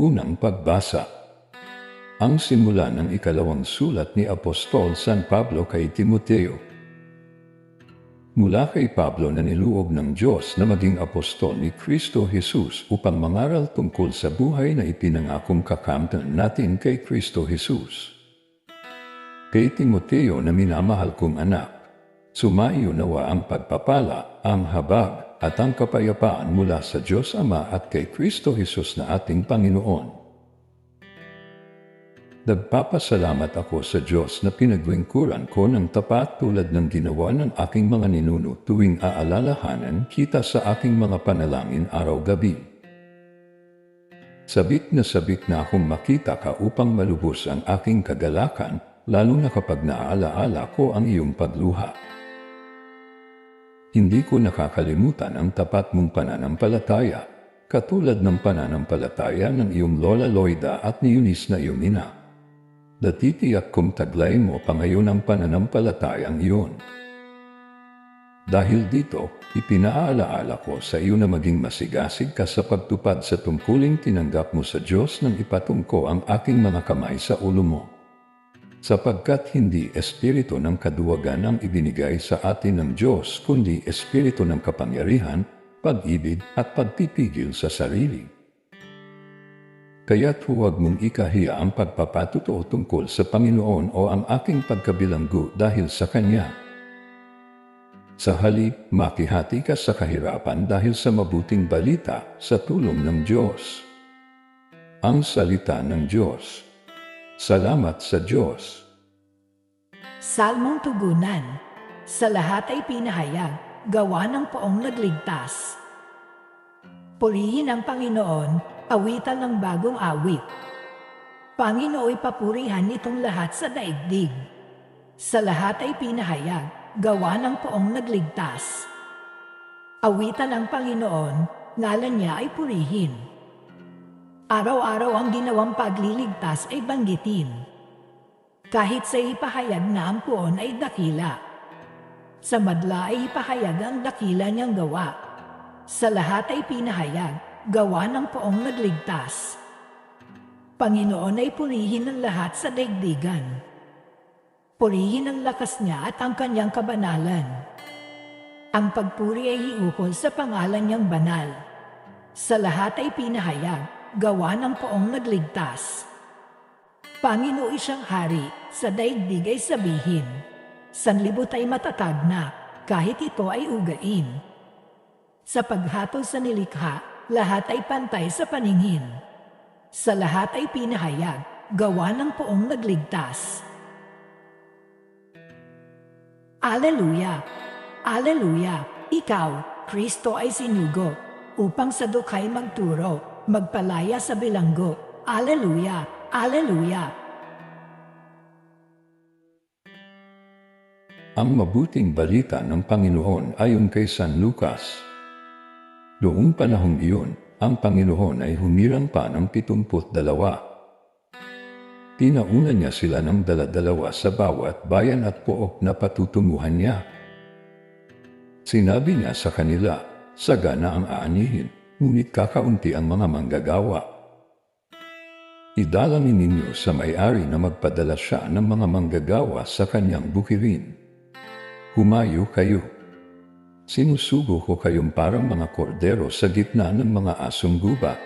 Unang pagbasa Ang simula ng ikalawang sulat ni Apostol San Pablo kay Timoteo. Mula kay Pablo na niluog ng Diyos na maging apostol ni Kristo Jesus upang mangaral tungkol sa buhay na ipinangakong kakamtan natin kay Kristo Jesus. Kay Timoteo na minamahal kong anak, sumayo nawa ang pagpapala, ang habag, at ang kapayapaan mula sa Diyos Ama at kay Kristo Jesus na ating Panginoon. Nagpapasalamat ako sa Diyos na pinagwingkuran ko ng tapat tulad ng ginawa ng aking mga ninuno tuwing aalalahanan kita sa aking mga panalangin araw-gabi. Sabik na sabik na akong makita ka upang malubos ang aking kagalakan, lalo na kapag naaalaala ko ang iyong pagluha. Hindi ko nakakalimutan ang tapat mong pananampalataya, katulad ng pananampalataya ng iyong Lola Loida at ni Eunice na iyong ina. Natitiyak kong taglay mo pa ngayon ang pananampalatayang iyon. Dahil dito, ipinaalaala ko sa iyo na maging masigasig ka sa pagtupad sa tungkuling tinanggap mo sa Diyos nang ipatungko ang aking mga kamay sa ulo mo sapagkat hindi espiritu ng kaduwagan ang ibinigay sa atin ng Diyos, kundi espiritu ng kapangyarihan, pag-ibig at pagpipigil sa sarili. Kaya't huwag mong ikahiya ang pagpapatuto tungkol sa Panginoon o ang aking pagkabilanggo dahil sa Kanya. Sa halip, makihati ka sa kahirapan dahil sa mabuting balita sa tulong ng Diyos. Ang salita ng Diyos. Salamat sa Diyos. Salmong tugunan. Sa lahat ay pinahayag, gawa ng poong nagligtas. Purihin ang Panginoon, awitan ng bagong awit. Panginooy papurihan nitong lahat sa daigdig. Sa lahat ay pinahayag, gawa ng poong nagligtas. Awitan ang Panginoon, ngalan niya ay purihin. Araw-araw ang ginawang pagliligtas ay banggitin. Kahit sa ipahayag na ang puon ay dakila. Sa madla ay ipahayag ang dakila niyang gawa. Sa lahat ay pinahayag, gawa ng poong nagligtas. Panginoon ay purihin ang lahat sa daigdigan. Purihin ang lakas niya at ang kanyang kabanalan. Ang pagpuri ay iukol sa pangalan niyang banal. Sa lahat ay pinahayag, gawa ng poong nagligtas. Panginoon siyang hari, sa daigdig ay sabihin, sanlibot ay matatag na, kahit ito ay ugain. Sa paghatol sa nilikha, lahat ay pantay sa paningin. Sa lahat ay pinahayag, gawa ng poong nagligtas. Aleluya! Aleluya! Ikaw, Kristo ay sinugo, upang sa dukhay magturo, magpalaya sa bilanggo. Aleluya! Aleluya! Ang mabuting balita ng Panginoon ayon kay San Lucas. Noong panahong iyon, ang Panginoon ay humirang pa ng pitumput dalawa. Pinauna niya sila ng daladalawa sa bawat bayan at pook na patutunguhan niya. Sinabi niya sa kanila, sagana ang aanihin ngunit kakaunti ang mga manggagawa. Idalangin ninyo sa may-ari na magpadala siya ng mga manggagawa sa kanyang bukirin. Humayo kayo. Sinusugo ko kayong parang mga kordero sa gitna ng mga asong guba.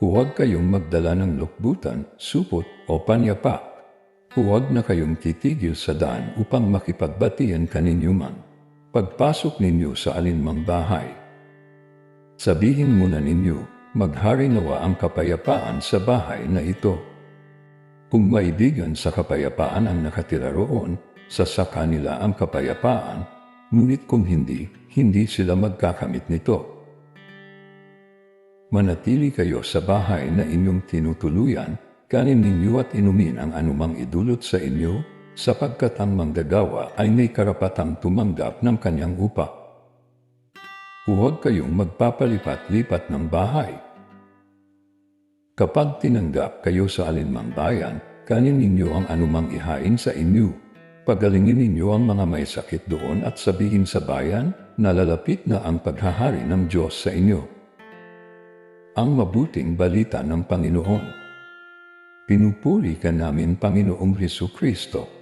Huwag kayong magdala ng lukbutan, supot o panyapak. Huwag na kayong titigil sa daan upang makipagbatian kaninyo man. Pagpasok ninyo sa alinmang bahay, Sabihin muna ninyo, maghari nawa ang kapayapaan sa bahay na ito. Kung maibigan sa kapayapaan ang nakatira roon, sasaka nila ang kapayapaan, ngunit kung hindi, hindi sila magkakamit nito. Manatili kayo sa bahay na inyong tinutuluyan, kanin ninyo at inumin ang anumang idulot sa inyo, sapagkat ang manggagawa ay may karapatang tumanggap ng kanyang upa. Huwag kayong magpapalipat-lipat ng bahay. Kapag tinanggap kayo sa alinmang bayan, kanin ninyo ang anumang ihain sa inyo. Pagalingin ninyo ang mga may sakit doon at sabihin sa bayan, nalalapit na ang paghahari ng Diyos sa inyo. ang mabuting balita ng Panginoon. Pinupuri ka namin, Panginoong Heso Kristo.